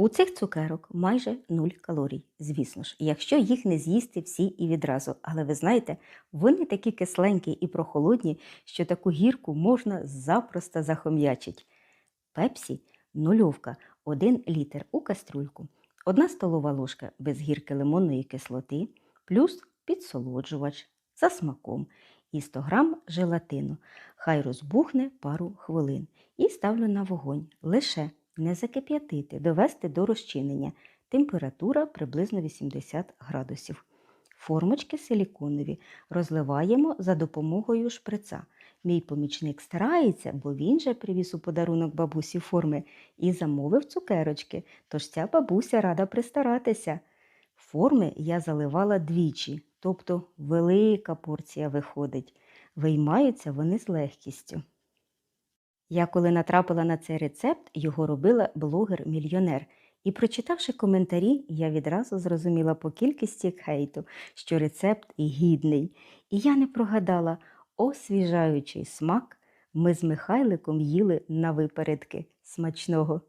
У цих цукерок майже нуль калорій, звісно ж, якщо їх не з'їсти всі і відразу. Але ви знаєте, вони такі кисленькі і прохолодні, що таку гірку можна запросто захом'ячить. Пепсі нульовка 1 літр у кастрюльку, 1 столова ложка без гірки лимонної кислоти, плюс підсолоджувач за смаком і 100 грам желатину. Хай розбухне пару хвилин. І ставлю на вогонь. Лише не закип'ятити, довести до розчинення. Температура приблизно 80 градусів. Формочки силіконові розливаємо за допомогою шприца. Мій помічник старається, бо він же привіз у подарунок бабусі форми і замовив цукерочки, тож ця бабуся рада пристаратися. Форми я заливала двічі, тобто велика порція виходить. Виймаються вони з легкістю. Я коли натрапила на цей рецепт, його робила блогер-мільйонер. І прочитавши коментарі, я відразу зрозуміла по кількості хейту, що рецепт гідний. І я не прогадала освіжаючий смак ми з Михайликом їли на випередки. Смачного!